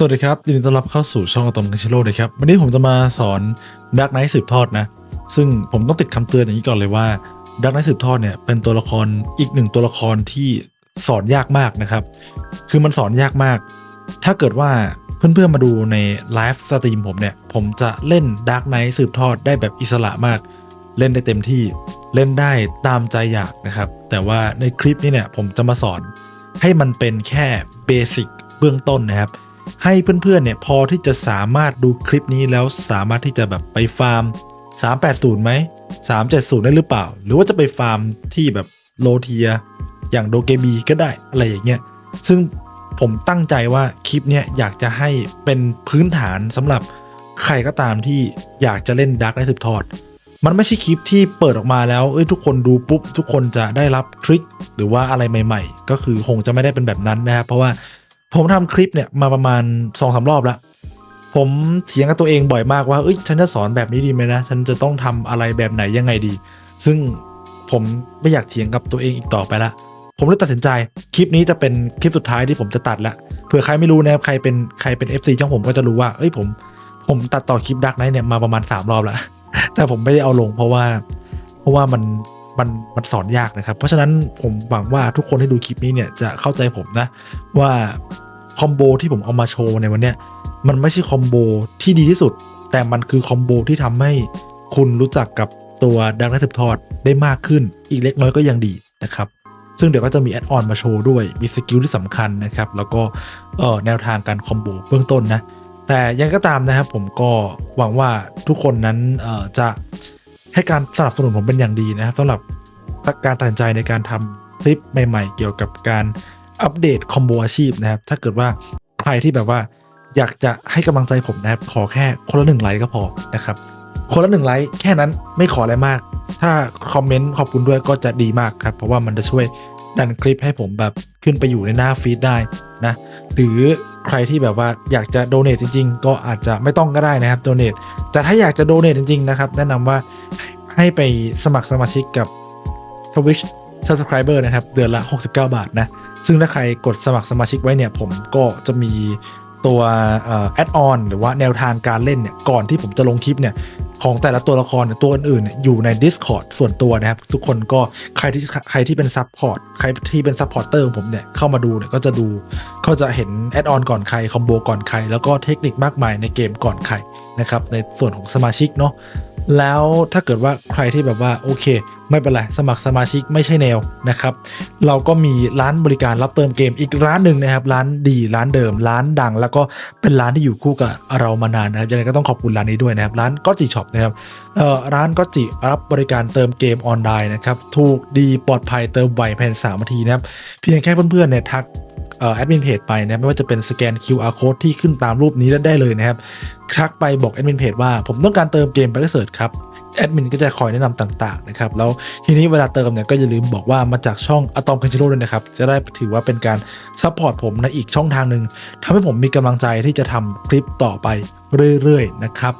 สวัสดีครับยินดีต้อนรับเข้าสู่ช่องอะตอมกันชิโร่เลยครับวันนี้ผมจะมาสอนดักไนท์สืบทอดนะ ซึ่งผมต้องติดคำเตือนอย่างนี้ก่อนเลยว่าดักไนท์สืบทอดเนี่ยเป็นตัวละครอีกหนึ่งตัวละครที่สอนยากมากนะครับ คือมันสอนยากมาก ถ้าเกิดว่าเพื่อนๆมาดูในไลฟ์สตรีมผมเนี่ย ผมจะเล่นดักไนท์สืบทอดได้แบบอิสระมาก เล่นได้เต็มที่เล่นได้ตามใจอยากนะครับ แต่ว่าในคลิปนี้เนี่ยผมจะมาสอนให้มันเป็นแค่เบสิกเบื้องต้นนะครับ ให้เพื่อนๆเนี่ยพอที่จะสามารถดูคลิปนี้แล้วสามารถที่จะแบบไปฟาร์ม 380ไหม370 ได้หรือเปล่า หรือว่าจะไปฟาร์มที่แบบโลเทีย อย่างโดเกบีก็ได้อะไรอย่างเงี้ยซึ่งผมตั้งใจว่าคลิปเนี้ยอยากจะให้เป็นพื้นฐานสำหรับใครก็ตามที่อยากจะเล่นดักได้สืบทอด มันไม่ใช่คลิปที่เปิดออกมาแล้วเอ้ยทุกคนดูปุ๊บ ทุกคนจะได้รับทริคหรือว่าอะไรใหม่ ๆ ก็คือคงจะไม่ได้เป็นแบบนั้นนะครับเพราะว่า ผมทำคลิปเนี่ยมาประมาณ2อสารอบแล้ว ผมเถียงกับตัวเองบ่อยมากว่าเอ้ยฉันจะสอนแบบนี้ดีไหมนะ ฉันจะต้องทำอะไรแบบไหนยังไงดี ซึ่งผมไม่อยากเถียงกับตัวเองอีกต่อไปละผมเลยตัดสินใจคลิปนี้จะเป็นคลิปสุดท้ายที่ผมจะตัดละเผื่อใครไม่รู้นะครับใครเป็นใครเป็น FC ช่องผมก็จะรู้ว่าเอ้ยผม ผมตัดต่อคลิปดักไนท์เนี่ยมาประมาณ 3 รอบแล้วแต่ผมไม่ได้เอาลงเพราะว่า เพราะว่ามัน มันมันสอนยากนะครับ เพราะฉะนั้นผมหวังว่าทุกคนที่ดูคลิปนี้เนี่ยจะเข้าใจผมนะ ว่าคอมโบที่ผมเอามาโชว์ในวันเนี้ยมันไม่ใช่คอมโบที่ดีที่สุด แต่มันคือคอมโบที่ทำให้คุณรู้จักกับตัวดักนักสืบทอดได้มากขึ้น อีกเล็กน้อยก็ยังดีนะครับซึ่งเดี๋ยวก็จะมีแอดออนมาโชว์ด้วย มีสกิลที่สำคัญนะครับ แล้วก็เอ่อแนวทางการคอมโบเบื้องต้นนะ แต่ยังก็ตามนะครับผมก็หวังว่าทุกคนนั้นเอ่อจะ ให้การสนับสนุนผมเป็นอย่างดีนะครับสำหรับการตัดสินใจในการทำคลิปใหม่ ๆ เกี่ยวกับการอัปเดตคอมโบอาชีพนะครับ ถ้าเกิดว่าใครที่แบบว่าอยากจะให้กำลังใจผมนะครับ ขอแค่คนละหนึ่งไลค์ก็พอนะครับ คนละหนึ่งไลค์แค่นั้นไม่ขออะไรมาก ถ้าคอมเมนต์ขอบคุณด้วยก็จะดีมากครับ เพราะว่ามันจะช่วย ดันคลิปให้ผมแบบขึ้นไปอยู่ในหน้าฟีดได้นะ หรือใครที่แบบว่าอยากจะโดเน a จริง ๆ ก็อาจจะไม่ต้องก็ได้นะครับโดเน a แต่ถ้าอยากจะโดเน a จริง ๆ นะครับ แนะนำว่าให้ให้ไปสมัครสมาชิกกับ Twitch Subscriber นะครับ เดือนละ 69 บาทนะ ซึ่งถ้าใครกดสมัครสมาชิกไว้เนี่ย ผมก็จะมีตัวแอดออนหรือว่าแนวทางการเล่นเนี่ย ก่อนที่ผมจะลงคลิปเนี่ย ของแต่ละตัวละครเนี่ยตัวอื่นๆอยู่ใน Discord ส่วนตัวนะครับ ทุกคนก็ใครที่ใครที่เป็นซับพอร์ตใครที่เป็นซับพอร์เตอร์ของผมเนี่ย เข้ามาดูเนี่ยก็จะดูเขาจะเห็นแอดออนก่อนใคร คอมโบก่อนใคร แล้วก็เทคนิคมากมายในเกมก่อนใครนะครับในส่วนของสมาชิกเนาะ แล้วถ้าเกิดว่าใครที่แบบว่าโอเค ไม่เป็นไรสมัครสมาชิกไม่ใช่แนวนะครับ เราก็มีร้านบริการรับเติมเกมอีกร้านหนึ่งนะครับ ร้านดีร้านเดิม ร้านดัง แล้วก็เป็นร้านที่อยู่คู่กับเรามานานนะครับยังไงก็ต้องขอบคุณร้านนี้ด้วยนะครับ ร้านก็จิช็อปนะครับเอ่อร้านก็จิรับบริการเติมเกมออนไลน์นะครับถูกดีปลอดภัยเติมไวภายใน3นาทีนะครับเพียงแค่เพื่อนๆเนี่ยทัก แอดมินเพจไปนะไม่ว่าจะเป็นสแกน QR code ที่ขึ้นตามรูปนี้ได้เลยนะครับทักไปบอกแอดมินเพจว่าผมต้องการเติมเกมไปเสิร์ชครับแอดมินก็จะคอยแนะนำต่างๆนะครับแล้วทีนี้เวลาเติมเนี่ยก็อย่าลืมบอกว่ามาจากช่องอะตอมคันชิโร่ด้วยนะครับ จะได้ถือว่าเป็นการซัพพอร์ตผมในอีกช่องทางหนึ่งทำให้ผมมีกำลังใจที่จะทำคลิปต่อไปเรื่อยๆนะครับ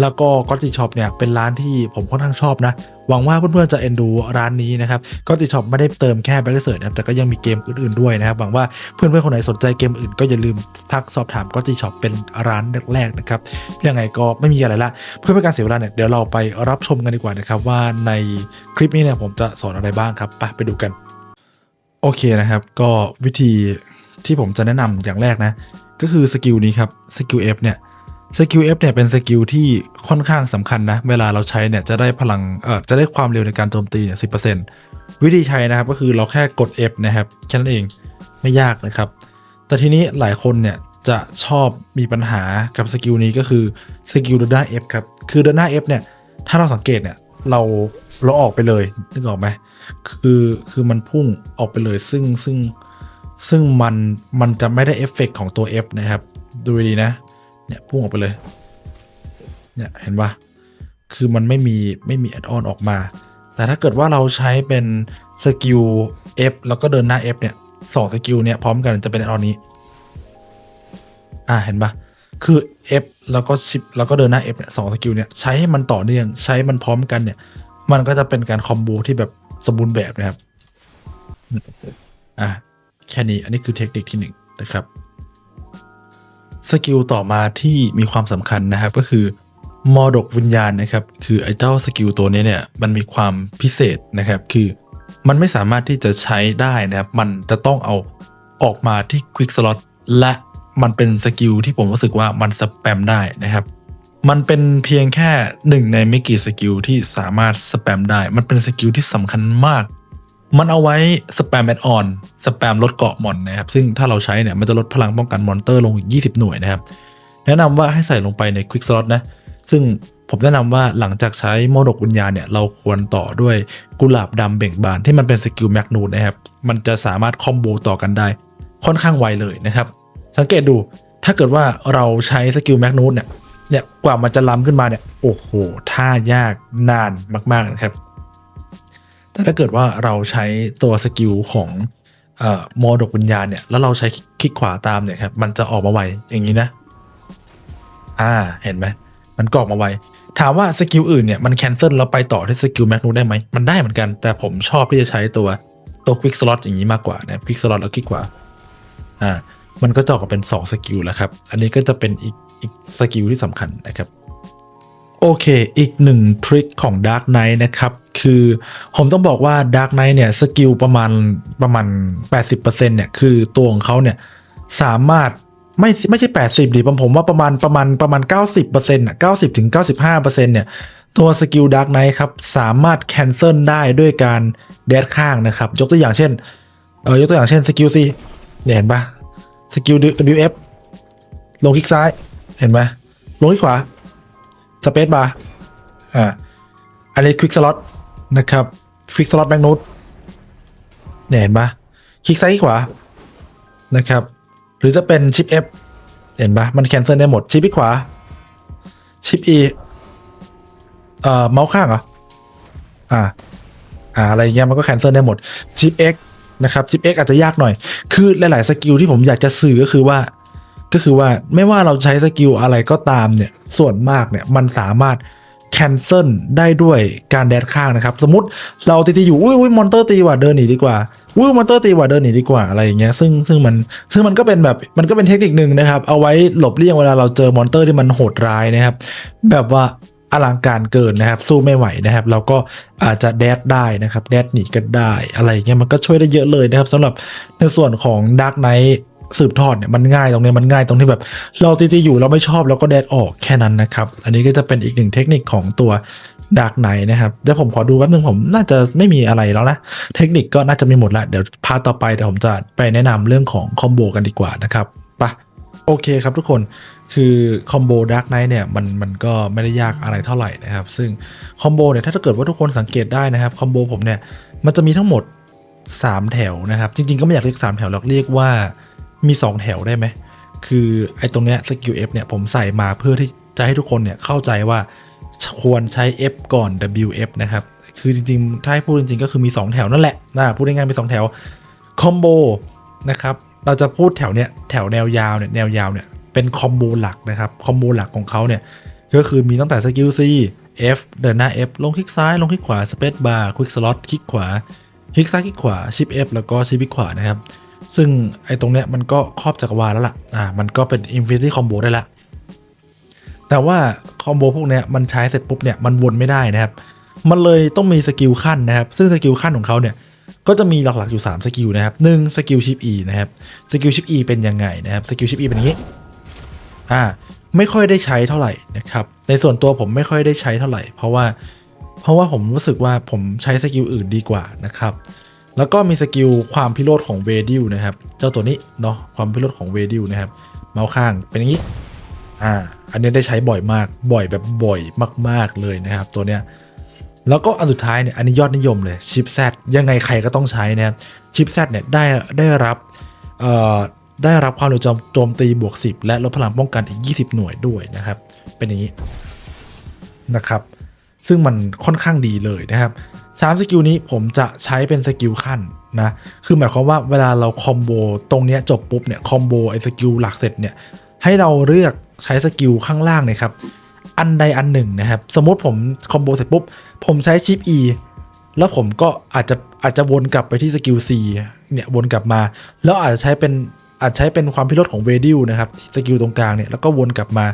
แล้วก็ก็ติช็อปเนี่ยเป็นร้านที่ผมค่อนข้างชอบนะ หวังว่าเพื่อนๆจะเอ็นดูร้านนี้นะครับก็ติช็อปไม่ได้เติมแค่แบล็คเซิร์นะแต่ก็ยังมีเกมอื่นๆด้วยนะครับหวังว่าเพื่อนๆคนไหนสนใจเกมอื่นก็อย่าลืมทักสอบถามก็ติช็อปเป็นร้านแรกๆนะครับยังไงก็ไม่มีอะไรละ เพื่อไม่ให้การเสียเวลาเนี่ยเดี๋ยวเราไปรับชมกันดีกว่านะครับว่าในคลิปนี้เนี่ยผมจะสอนอะไรบ้างครับไปไปดูกันโอเคนะครับก็วิธีที่ผมจะแนะนำอย่างแรกนะ ก็คือสกิลนี้ครับสกิล F เนี่ย สกิล F เนี่ยเป็นสกิลที่ค่อนข้างสำคัญนะ เวลาเราใช้เนี่ยจะได้พลังเอ่อจะได้ความเร็วในการโจมตีเนี่ยสิวิธีใช้นะครับก็คือเราแค่กด F นะครับแค่นั้นเองไม่ยากนะครับ แต่ทีนี้หลายคนเนี่ยจะชอบมีปัญหากับสกิลนี้ก็คือสกิลเดินหน้า F ครับคือเดินหน้า F เนี่ยถ้าเราสังเกตเนี่ยเราเราออกไปเลยนึกออกไหมคือคือมันพุ่งออกไปเลยซึ่งซึ่งซึ่งมันมันจะไม่ได้เอฟเฟกของตัว F นะครับ ดูดีนะ เนี่ยพุ่งออกไปเลย เนี่ยเห็นปะคือมันไม่มีไม่มีแอดออนออกมา แต่ถ้าเกิดว่าเราใช้เป็นสกิล F แล้วก็เดินหน้า F เนี่ยสองสกิลเนี่ยพร้อมกันจะเป็นแอดออนนี้ อ่าเห็นปะคือ F แล้วก็ชิปแล้วก็เดินหน้า F เนี่ยสองสกิลเนี่ยใช้ให้มันต่อเนื่องใช้มันพร้อมกันเนี่ย มันก็จะเป็นการคอมโบที่แบบสมบูรณ์แบบนะครับ อะแค่นี้อันนี้คือเทคนิคที่หนึ่งนะครับ สกิลต่อมาที่มีความสำคัญนะครับก็คือมรดกวิญญาณนะครับคือไอ้เจ้าสกิลตัวนี้เนี่ยมันมีความพิเศษนะครับคือมันไม่สามารถที่จะใช้ได้นะครับมันจะต้องเอาออกมาที่ควิกสล็อตและมันเป็นสกิลที่ผมรู้สึกว่ามันสแปมได้นะครับ มันเป็นเพียงแค่หนึ่งในไม่กี่สกิลที่สามารถสแปมได้ มันเป็นสกิลที่สำคัญมาก มันเอาไว้สแปมแอดออนสแปมลดเกาะมอนนะครับ ซึ่งถ้าเราใช้เนี่ยมันจะลดพลังป้องกันมอนเตอร์ลงอีก 20 หน่วยนะครับ แนะนำว่าให้ใส่ลงไปในควิกสล็อตนะ ซึ่งผมแนะนำว่าหลังจากใช้โมดกวิญญาณเนี่ยเราควรต่อด้วยกุหลาบดำเบ่งบานที่มันเป็นสกิลแมกนูนนะครับ มันจะสามารถคอมโบต่อกันได้ ค่อนข้างไวเลยนะครับ สังเกตดูถ้าเกิดว่าเราใช้สกิลแมกนูนเนี่ยเนี่ยกว่ามันจะล้ำขึ้นมาเนี่ยโอ้โหท่ายากนานมากๆนะครับ แต่ถ้าเกิดว่าเราใช้ตัวสกิลของอ่อโมดกวิญญาณเนี่ย แล้วเราใช้คลิกขวาตามเนี่ยครับ มันจะออกมาไวอย่างนี้นะ อ่า เห็นไหม มันก็อกมาไว ถามว่าสกิลอื่นเนี่ย มันแคนเซิลแล้วไปต่อที่สกิลแมกนูได้ไหม มันได้เหมือนกัน แต่ผมชอบที่จะใช้ตัวตัวควิกสล็อตอย่างนี้มากกว่านะควิกสล็อตแล้วคลิกขวา อ่า มันก็จะออกมาเป็น 2 สกิลแล้วครับ อันนี้ก็จะเป็นอีกอีกสกิลที่สำคัญนะครับ โอเค อีกหนึ่งทริคของ Dark Knight นะครับ คือผมต้องบอกว่า Dark Knight เนี่ย สกิลประมาณประมาณ 80%เนี่ย คือตัวของเขาเนี่ย สามารถไม่ไม่ใช่ 80ดิผมผมว่าประมาณประมาณประมาณ 90%อะ90ถึง95%เนี่ยตัวสกิล Dark Knight ครับ สามารถแคนเซิลได้ด้วยการแดดข้างนะครับ ยกตัวอย่างเช่น เออยกตัวอย่างเช่นสกิล C เนี่ยเห็นปะสกิล WF ลงคลิกซ้าย เห็นไหมลงคลิกขวา สเปซบาร์อ่าอันนี้ควิกสล็อตนะครับควิกสล็อตแบงนูตเนี่ยเห็นปะคลิกซ้ายขวานะครับ หรือจะเป็นชิป F เห็นปะมันแคนเซิลได้หมดชิปคลิกขวาชิป E เอ่อเมาส์ข้างเหรออ่าอ่าอะไรเงี้ยมันก็แคนเซิลได้หมดชิป X นะครับชิป X อาจจะยากหน่อย คือหลาย ๆ สกิลที่ผมอยากจะสื่อก็คือว่า ก็คือว่าไม่ว่าเราใช้สกิลอะไรก็ตามเนี่ยส่วนมากเนี่ยมันสามารถแคนเซิลได้ด้วยการแดดข้างนะครับ สมมติเราตีๆอยู่อุ้ยอุ้ยมอนเตอร์ตีว่ะเดินหนีดีกว่าอุ้ยมอนเตอร์ตีว่ะเดินหนีดีกว่าอะไรอย่างเงี้ยซึ่งซึ่งมันซึ่งมันก็เป็นแบบมันก็เป็นเทคนิคหนึ่งนะครับ เอาไว้หลบเลี่ยงเวลาเราเจอมอนเตอร์ที่มันโหดร้ายนะครับ แบบว่าอลังการเกินนะครับ สู้ไม่ไหวนะครับ เราก็อาจจะแดดได้นะครับ แดดหนีกันได้ อะไรอย่างเงี้ยมันก็ช่วยได้เยอะเลยนะครับสำหรับในส่วนของดาร์กไนท์ สืบทอดเนี่ยมันง่ายตรงเนี้ยมันง่ายตรงที่แบบ เราตีๆอยู่เราไม่ชอบเราก็แดดออกแค่นั้นนะครับ อันนี้ก็จะเป็นอีกหนึ่งเทคนิคของตัวดาร์กไนนะครับเดี๋ยวผมขอดูแป๊บนึงผมน่าจะไม่มีอะไรแล้วนะ เทคนิคก็น่าจะมีหมดละเดี๋ยวพาต่อไปเดี๋ยวผมจะไปแนะนำเรื่องของคอมโบกันดีกว่านะครับปะโอเคครับทุกคนคือคอมโบดาร์กไนท์เนี่ยมันมันก็ไม่ได้ยากอะไรเท่าไหร่นะครับ ซึ่งคอมโบเนี่ยถ้าเกิดว่าทุกคนสังเกตได้นะครับคอมโบผมเนี่ยมันจะมีทั้งหมด 3 แถวนะครับ จริงๆก็ไม่อยากเรียก 3 แถวหรอกเรียกว่า มี 2 แถวได้ไหม คือไอ้ตรงเนี้ยสกิล F เนี่ยผมใส่มาเพื่อที่จะให้ทุกคนเนี่ยเข้าใจว่าควรใช้ F ก่อน WF นะครับ คือจริงๆ ถ้าให้พูดจริงๆ ก็คือมี 2 แถวนั่นแหละนะพูดง่ายๆมี2แถวคอมโบนะครับ เราจะพูดแถวเนี้ยแถวแนวยาวเนี่ยแนวยาวเนี่ยเป็นคอมโบหลักนะครับคอมโบหลักของเขาเนี่ยก็คือมีตั้งแต่สกิล C F เดินหน้า F ลงคลิกซ้ายลงคลิกขวาสเปซบาร์ควิกสล็อตคลิกขวาคลิกซ้ายคลิกขวาชิป F แล้วก็ชิปคลิกขวานะครับ ซึ่งไอ้ตรงเนี้ยมันก็ครอบจักรวาลแล้วล่ะ อ่า มันก็เป็น Infinity Combo ได้ละ แต่ว่าคอมโบพวกเนี้ยมันใช้เสร็จปุ๊บเนี่ยมันวนไม่ได้นะครับ มันเลยต้องมีสกิลขั้นนะครับ ซึ่งสกิลขั้นของเขาเนี่ยก็จะมีหลักๆอยู่ 3 สกิลนะครับหนึ่งสกิลชิป E นะครับ สกิลชิป E เป็นยังไงนะครับ สกิลชิป E เป็นอย่างนี้ อ่า ไม่ค่อยได้ใช้เท่าไหร่นะครับ ในส่วนตัวผมไม่ค่อยได้ใช้เท่าไหร่ เพราะว่า เพราะว่าผมรู้สึกว่าผมใช้สกิลอื่นดีกว่านะครับ แล้วก็มีสกิลความพิโรธของเวดิลนะครับ เจ้าตัวนี้เนาะความพิโรธของเวดิลนะครับ เมาส์ข้างเป็นอย่างนี้ อ่า อันนี้ได้ใช้บ่อยมาก บ่อยแบบบ่อยมาก ๆเลยนะครับ ตัวเนี้ย แล้วก็อันสุดท้ายเนี่ย อันนี้ยอดนิยมเลยชิปแซดยังไงใครก็ต้องใช้นะครับชิปแซดเนี่ยได้ได้รับเอ่อได้รับความเร็วโจมตีบวก 10 และลดพลังป้องกันอีก 20 หน่วยด้วยนะครับ เป็นอย่างนี้นะครับ ซึ่งมันค่อนข้างดีเลยนะครับ สามสกิลนี้ผมจะใช้เป็นสกิลขั้นนะ คือหมายความว่าเวลาเราคอมโบตรงเนี้ยจบปุ๊บเนี่ยคอมโบไอ้สกิลหลักเสร็จเนี่ยให้เราเลือกใช้สกิลข้างล่างเนี่ยครับ อันใดอันหนึ่งนะครับ สมมติผมคอมโบเสร็จปุ๊บ ผมใช้ชิป E แล้วผมก็อาจจะอาจจะวนกลับไปที่สกิล C เนี่ยวนกลับมา แล้วอาจจะใช้เป็นอาจใช้เป็นความพิรถของเวดิลนะครับสกิลตรงกลางเนี่ยแล้วก็วนกลับมา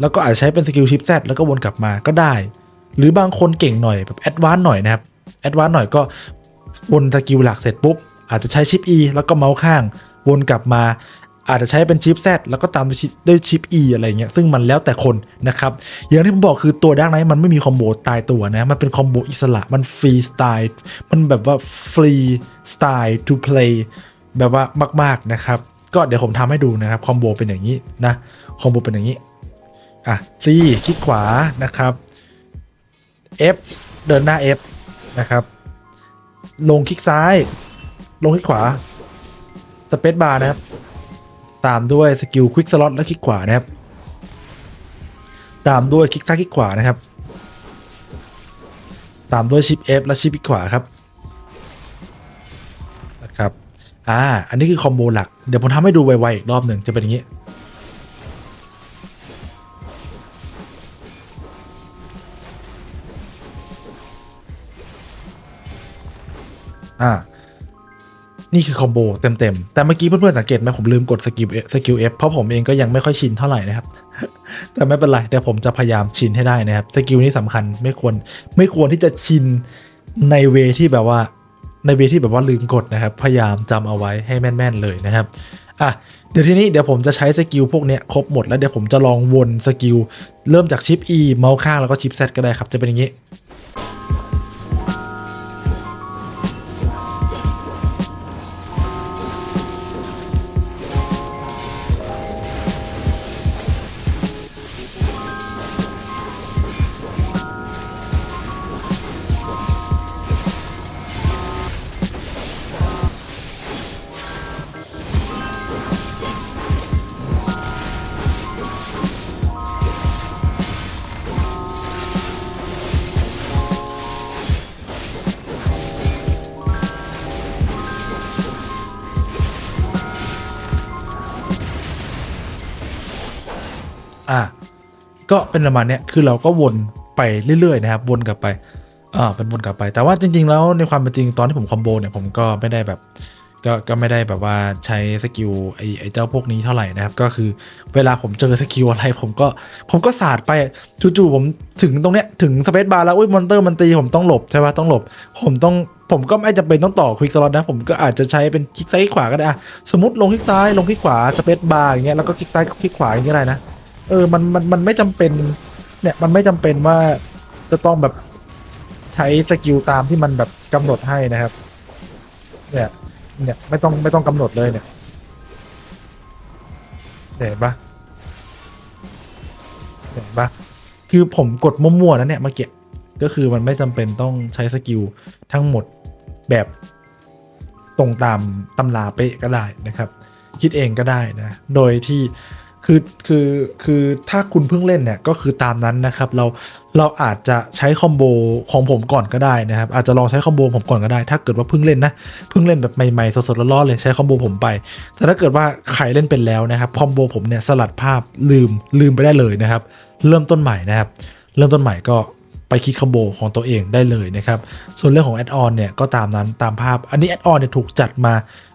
แล้วก็อาจใช้เป็นสกิลชิปแซแล้วก็วนกลับมาก็ได้ หรือบางคนเก่งหน่อยแบบแอดวานหน่อยนะครับแอดวานหน่อยก็วนสกิลหลักเสร็จปุ๊บ อาจจะใช้ชิป E แล้วก็เมาส์ข้าง วนกลับมา อาจจะใช้เป็นชิป Z แล้วก็ตามด้วยชิปด้วยชิป E อะไรเงี้ยซึ่งมันแล้วแต่คนนะครับอย่างที่ผมบอกคือตัวดักไนมันไม่มีคอมโบตายตัวนะมันเป็นคอมโบอิสระมันฟรีสไตล์มันแบบว่าฟรีสไตล์ to play แบบว่ามาก ๆนะครับ ก็เดี๋ยวผมทำให้ดูนะครับคอมโบเป็นอย่างนี้นะคอมโบเป็นอย่างนี้อะ C คลิกขวานะครับ F เดินหน้า F นะครับ ลงคลิกซ้าย ลงคลิกขวา สเปซบาร์นะครับ ตามด้วยสกิลควิกสล็อตและคลิกขวานะครับ ตามด้วยคลิกซ้ายคลิกขวานะครับ ตามด้วยชิป F และชิปคลิกขวาครับ นะครับ อ่า อันนี้คือคอมโบหลัก เดี๋ยวผมทำให้ดูไวๆอีกรอบหนึ่งจะเป็นอย่างนี้ อ่า นี่คือคอมโบเต็มๆ แต่เมื่อกี้เพื่อนๆสังเกตไหมผมลืมกดสกิลสกิลเอฟเพราะผมเองก็ยังไม่ค่อยชินเท่าไหร่นะครับ แต่ไม่เป็นไรเดี๋ยวผมจะพยายามชินให้ได้นะครับ สกิลนี้สำคัญไม่ควรไม่ควรที่จะชินในเวที่แบบว่า ในเวที่แบบว่าลืมกดนะครับ พยายามจำเอาไว้ให้แม่นๆเลยนะครับอะเดี๋ยวทีนี้เดี๋ยวผมจะใช้สกิลพวกเนี้ยครบหมดแล้วเดี๋ยวผมจะลองวนสกิลเริ่มจากชิป E เมาส์ข้างแล้วก็ชิป Z ก็ได้ครับ จะเป็นอย่างนี้ ก็เป็นประมาณเนี้ยคือเราก็วนไปเรื่อยๆนะครับวนกลับไปอ่าเป็นวนกลับไป แต่ว่าจริง ๆ แล้วในความเป็นจริงตอนที่ผมคอมโบเนี่ยผมก็ไม่ได้แบบ ก็ก็ไม่ได้แบบว่าใช้สกิลไอ้ไอ้เจ้าพวกนี้เท่าไหร่นะครับ ก็คือเวลาผมเจอสกิลอะไร ผมก็ผมก็สาดไปจู่ๆผมถึงตรงเนี้ยถึงสเปซบาร์แล้วอุ้ยมอนเตอร์มันตีผมต้องหลบใช่ปะต้องหลบ ผมต้องผมก็ไม่จำเป็นต้องต่อควิกสล็อตนะ ผมก็อาจจะใช้เป็นคลิกซ้ายคลิกขวาก็ได้อะสมมติลงคลิกซ้ายลงคลิกขวาสเปซบาร์อย่างเงี้ยแล้วก็คลิกซ้ายคลิกขวาอย่างเงี้ยอะไรนะ เออมันมันมันไม่จำเป็น เนี่ยมันไม่จำเป็นว่าจะต้องแบบใช้สกิลตามที่มันแบบกำหนดให้นะครับ เนี่ย เนี่ยไม่ต้องไม่ต้องกำหนดเลยเนี่ยเห็นปะเห็นปะคือผมกดมั่วๆนะเนี่ยเมื่อกี้ก็คือมันไม่จำเป็นต้องใช้สกิลทั้งหมดแบบตรงตามตำราเป๊ะก็ได้นะครับ คิดเองก็ได้นะ โดยที่ คือคือคือถ้าคุณเพิ่งเล่นเนี่ยก็คือตามนั้นนะครับ เราเราอาจจะใช้คอมโบของผมก่อนก็ได้นะครับ อาจจะลองใช้คอมโบผมก่อนก็ได้ ถ้าเกิดว่าเพิ่งเล่นนะเพิ่งเล่นแบบใหม่ๆสดๆร้อนๆเลยใช้คอมโบผมไป แต่ถ้าเกิดว่าใครเล่นเป็นแล้วนะครับคอมโบผมเนี่ยสลัดภาพลืมลืมไปได้เลยนะครับ เริ่มต้นใหม่นะครับ เริ่มต้นใหม่ก็ไปคิดคอมโบของตัวเองได้เลยนะครับ ส่วนเรื่องของแอดออนเนี่ยก็ตามนั้นตามภาพ อันนี้แอดออนเนี่ยถูกจัดมา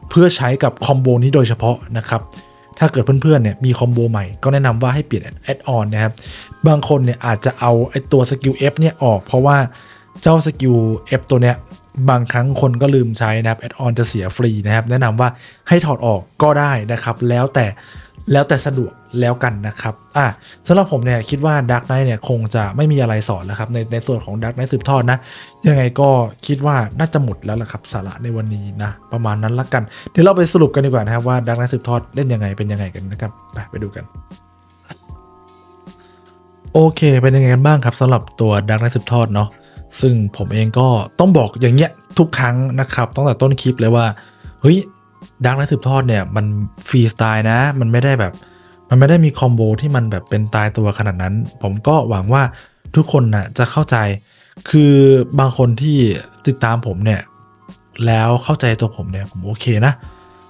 เพื่อใช้กับคอมโบนี้โดยเฉพาะนะครับ ถ้าเกิดเพื่อนๆเนี่ยมีคอมโบใหม่ก็แนะนำว่าให้เปลี่ยนแอดออนนะครับ บางคนเนี่ยอาจจะเอาไอตัวสกิล F เนี่ยออก เพราะว่าเจ้าสกิล F ตัวเนี้ยบางครั้งคนก็ลืมใช้นะครับแอดออนจะเสียฟรีนะครับ แนะนำว่าให้ถอดออกก็ได้นะครับ แล้วแต่ แล้วแต่สะดวกแล้วกันนะครับอะสำหรับผมเนี่ยคิดว่า Dark Knight เนี่ยคงจะไม่มีอะไรสอนแล้วครับในในส่วนของ Dark Knight สืบทอดนะ ยังไงก็คิดว่าน่าจะหมดแล้วล่ะครับสาระในวันนี้นะ ประมาณนั้นละกัน เดี๋ยวเราไปสรุปกันดีกว่านะครับว่าดักนักสืบทอดเล่นยังไงเป็นยังไงกันนะครับไปไปดูกันโอเค เป็นยังไงกันบ้างครับสำหรับตัวดักไนสืบทอดเนาะซึ่งผมเองก็ต้องบอกอย่างเงี้ยทุกครั้งนะครับตั้งแต่ต้นคลิปเลยว่า เฮ้ย ดักนักสืบทอดเนี่ยมันฟรีสไตล์นะ มันไม่ได้แบบ มันไม่ได้มีคอมโบที่มันแบบเป็นตายตัวขนาดนั้น ผมก็หวังว่าทุกคนนะ่ะจะเข้าใจ คือบางคนที่ติดตามผมเนี่ย แล้วเข้าใจตัวผมเนี่ยผมโอเคนะ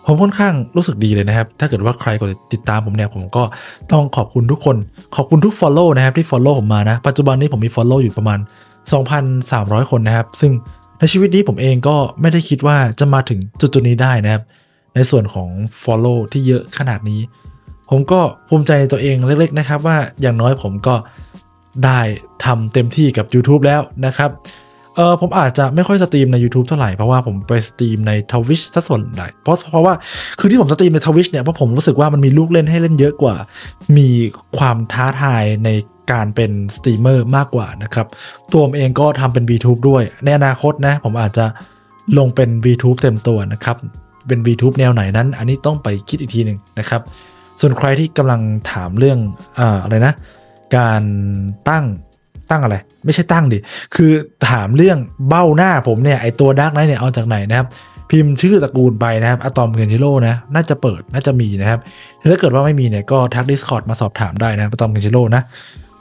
ผมค่อนข้างรู้สึกดีเลยนะครับ ถ้าเกิดว่าใครกดติดตามผมเนี่ย ผมก็ต้องขอบคุณทุกคน ขอบคุณทุก Follow นะครับที่ Follow ผมมานะ ปัจจุบันนี้ผมมี Follow อยู่ประมาณ 2,300 คนนะครับ ซึ่งในชีวิตนี้ผมเองก็ไม่ได้คิดว่าจะมาถึงจุดๆนี้ได้นะครับ ในส่วนของ Follow ที่เยอะขนาดนี้ ผมก็ภูมิใจในตัวเองเล็ก ๆ นะครับ ว่าอย่างน้อยผมก็ได้ทำเต็มที่กับ YouTube แล้วนะครับเออผมอาจจะไม่ค่อยสตรีมใน YouTube เท่าไหร่ เพราะว่าผมไปสตรีมในทวิชซะส่วนใหญ่เพราะเพราะว่าคือที่ผมสตรีมในทวิชเนี่ยเพราะผมรู้สึกว่ามันมีลูกเล่นให้เล่นเยอะกว่า มีความท้าทายในการเป็นสตรีมเมอร์มากกว่านะครับตัวผมเองก็ทำเป็น VTube ด้วย ในอนาคตนะผมอาจจะลงเป็น VTube เต็มตัวนะครับ เป็น VTube แนวไหนนั้น อันนี้ต้องไปคิดอีกทีหนึ่งนะครับ ส่วนใครที่กำลังถามเรื่องอ่าอะไรนะ การตั้งตั้งอะไร ไม่ใช่ตั้งดิ คือถามเรื่องเบ้าหน้าผมเนี่ยไอตัวดาร์กไนท์เนี่ยเอาจากไหนนะครับ พิมพ์ชื่อตระกูลไปนะครับอะตอมเคนชิโร่นะน่าจะเปิดน่าจะมีนะครับถ้าเกิดว่าไม่มีเนี่ยก็ทัก Discord มาสอบถามได้นะอะตอมเคนชิโร่นะ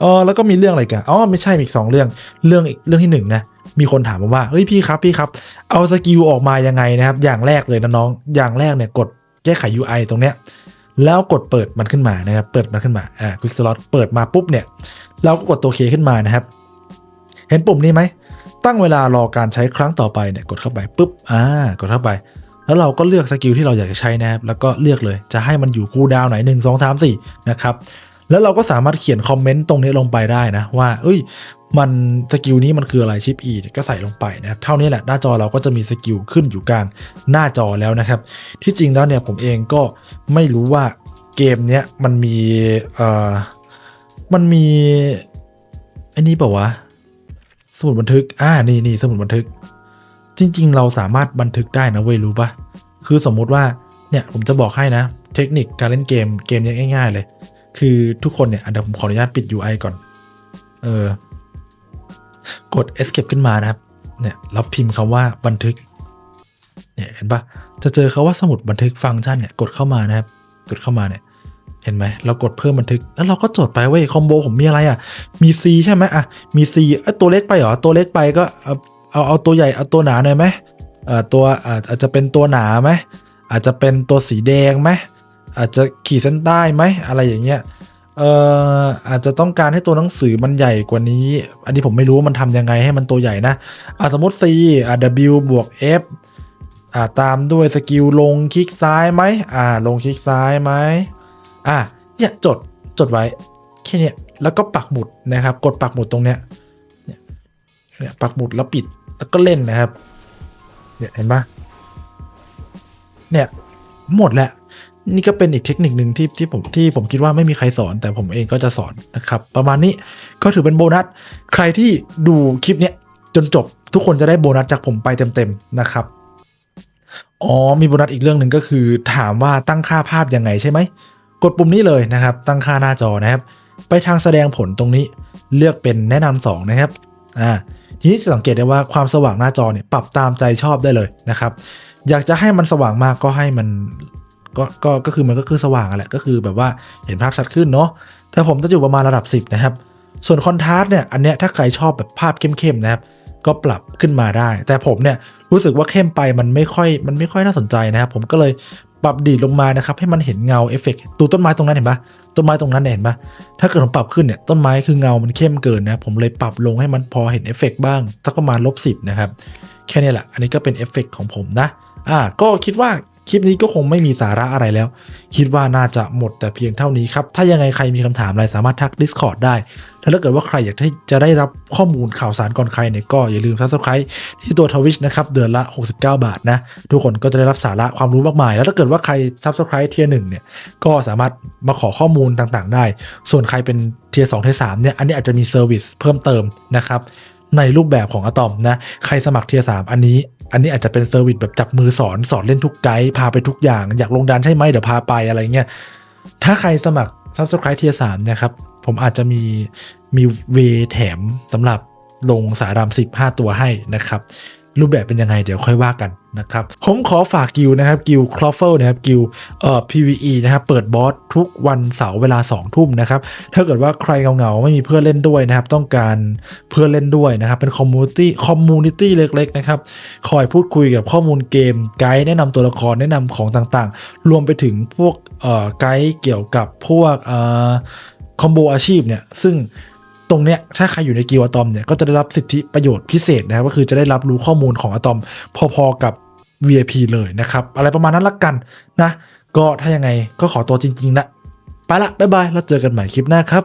อ๋อแล้วก็มีเรื่องอะไรกันอ๋อไม่ใช่มีอีกสองเรื่องเรื่องอีกเรื่องที่หนึ่งนะ มีคนถามมาว่าเฮ้ยพี่ครับพี่ครับ เอาสกิลออกมายังไงนะครับ อย่างแรกเลยนะน้องอย่างแรกเนี่ยกดแก้ไข UI ตรงเนี้ยแล้วกดเปิดมันขึ้นมานะครับ เปิดมันขึ้นมาอ่า Quick Slot เปิดมาปุ๊บเนี่ยเราก็กดตัวเคขึ้นมานะครับ เห็นปุ่มนี้ไหมตั้งเวลารอการใช้ครั้งต่อไปเนี่ยกดเข้าไปปุ๊บอ่ากดเข้าไป แล้วเราก็เลือกสกิลที่เราอยากจะใช้นะครับแล้วก็เลือกเลยจะให้มันอยู่คูลดาวไหน 1 2 3 4นะครับ แล้วเราก็สามารถเขียนคอมเมนต์ตรงนี้ลงไปได้นะ ว่า เอ้ย มันสกิลนี้มันคืออะไรชิปอีก็ใส่ลงไปนะเท่านี้แหละหน้าจอเราก็จะมีสกิลขึ้นอยู่กลางหน้าจอแล้วนะครับ ที่จริงแล้วเนี่ยผมเองก็ไม่รู้ว่าเกมเนี้ยมันมีเอ่อมันมีอ้นี่เปล่าวะสมุดบันทึกอ่านี่นี่สมุดบันทึก จริง ๆ เราสามารถบันทึกได้นะเว้ยรู้ปะคือสมมุติว่าเนี่ยผมจะบอกให้นะ เทคนิคการเล่นเกมเกมนี้ง่าย ๆ เลย คือทุกคนเนี่ยเดี๋ยวผมขออนุญาตปิด UI ก่อน เออ กด escape ขึ้นมานะครับ เนี่ยแล้วพิมพ์คำว่าบันทึก เนี่ยเห็นปะจะเจอคาว่าสมุดบันทึกฟังก์ชันเนี่ยกดเข้ามานะครับ กดเข้ามาเนี่ย เห็นไหมเรากดเพิ่มบันทึก แล้วเราก็จดไปเว้ยคอมโบผมมีอะไรอะ มี C ใช่ไหมอะ มี C เอตัวเล็กไปเหรอ ตัวเล็กไปก็เอาเอาเอาตัวใหญ่เอาตัวหนาหน่อยไหมเอ่อตัวอาจจะเป็นตัวหนาไหมอาจจะเป็นตัวสีแดงไหม อาจจะขีดเส้นใต้ไหมอะไรอย่างเงี้ยเอ่ออาจจะต้องการให้ตัวหนังสือมันใหญ่กว่านี้ อันนี้ผมไม่รู้ว่ามันทำยังไงให้มันตัวใหญ่นะอะสมมติ C อะ W บวก F อ่าตามด้วยสกิลลงคลิกซ้ายไหมอ่าลงคลิกซ้ายไหมอ่าเนี่ยจดจดไว้แค่นี้แล้วก็ปักหมุดนะครับ กดปักหมุดตรงเนี้ยเนี่ยเนี่ยปักหมุดแล้วปิดแล้วก็เล่นนะครับเนี่ยเห็นปะเนี่ยหมดแหละ นี่ก็เป็นอีกเทคนิคหนึ่งที่ที่ผมที่ผมคิดว่าไม่มีใครสอน แต่ผมเองก็จะสอนนะครับ ประมาณนี้ก็ถือเป็นโบนัส ใครที่ดูคลิปเนี้ยจนจบทุกคนจะได้โบนัสจากผมไปเต็มๆนะครับอ๋อมีโบนัสอีกเรื่องหนึ่งก็คือ ถามว่าตั้งค่าภาพยังไงใช่ไหมกดปุ่มนี้เลยนะครับ ตั้งค่าหน้าจอนะครับ ไปทางแสดงผลตรงนี้เลือกเป็นแนะนำสองนะครับอ่าทีนี้จะสังเกตได้ว่าความสว่างหน้าจอเนี่ยปรับตามใจชอบได้เลยนะครับ อยากจะให้มันสว่างมากก็ให้มัน ก็ก็ก็คือมันก็คือสว่างอะแหละก็คือแบบว่าเห็นภาพชัดขึ้นเนาะแต่ผมจะอยู่ประมาณระดับ 10 นะครับ ส่วนคอนทราสต์เนี่ยอันเนี้ยถ้าใครชอบแบบภาพเข้มๆนะครับก็ปรับขึ้นมาได้ แต่ผมเนี่ยรู้สึกว่าเข้มไปมันไม่ค่อยมันไม่ค่อยน่าสนใจนะครับ ผมก็เลยปรับดีดลงมานะครับให้มันเห็นเงาเอฟเฟกต์ดูต้นไม้ตรงนั้นเห็นปะต้นไม้ตรงนั้นเนี่ยเห็นปะถ้าเกิดผมปรับขึ้นเนี่ยต้นไม้คือเงามันเข้มเกินนะผมเลยปรับลงให้มันพอเห็นเอฟเฟกต์บ้างสักประมาณลบสินะครับแค่นี้แหละอันนี้ก็เป็นเอฟเฟกต์ของผมนะอ่าก็คิดว่า คลิปนี้ก็คงไม่มีสาระอะไรแล้ว คิดว่าน่าจะหมดแต่เพียงเท่านี้ครับ ถ้ายังไงใครมีคำถามอะไรสามารถทัก Discord ได้ และถ้าเกิดว่าใครอยากที่จะได้รับข้อมูลข่าวสารก่อนใครเนี่ยก็อย่าลืม Subscribe ที่ตัวทวิชนะครับเดือนละ 69 บาทนะทุกคนก็จะได้รับสาระความรู้มากมาย แล้วถ้าเกิดว่าใคร Subscribe เทียร์หนึ่งเนี่ยก็สามารถมาขอข้อมูลต่างๆ ได้ ส่วนใครเป็นเทียร์สองเทียร์สามเนี่ยอันนี้อาจจะมีเซอร์วิสเพิ่มเติมนะครับในรูปแบบของอะตอมนะใครสมัครเทียร์สามอันนี้ อันนี้อาจจะเป็นเซอร์วิสแบบจับมือสอนสอนเล่นทุกไกด์พาไปทุกอย่าง อยากลงดันใช่ไหมเดี๋ยวพาไปอะไรเงี้ยถ้าใครสมัคร Subscribe เทียสามนะครับ ผมอาจจะมีมีเวแถมสำหรับลงสารามสิบห้าตัวให้นะครับ รูปแบบเป็นยังไงเดี๋ยวค่อยว่ากันนะครับผมขอฝากกิวนะครับกิวคลอฟเฟิลนะครับกิวเอ่อ PVE นะครับเปิดบอสทุกวันเสาร์เวลา 2 ทุ่มนะครับถ้าเกิดว่าใครเงาๆไม่มีเพื่อนเล่นด้วยนะครับต้องการเพื่อนเล่นด้วยนะครับเป็นคอมมูนิตี้คอมมูนิตี้เล็กๆนะครับคอยพูดคุยกับข้อมูลเกมไกด์แนะนำตัวละครแนะนำของต่างๆ รวมไปถึงพวกเอ่อไกด์เกี่ยวกับพวกเอ่อคอมโบอาชีพเนี่ยซึ่ง ตรงเนี้ยถ้าใครอยู่ในกิวอะตอมเนี่ยก็จะได้รับสิทธิประโยชน์พิเศษนะครับก็คือจะได้รับรู้ข้อมูลของอะตอมพอๆกับ VIP เลยนะครับ อะไรประมาณนั้นละกันนะ ก็ถ้ายังไงก็ขอตัวจริงๆนะ ไปละ บ๊ายบาย แล้วเจอกันใหม่คลิปหน้าครับ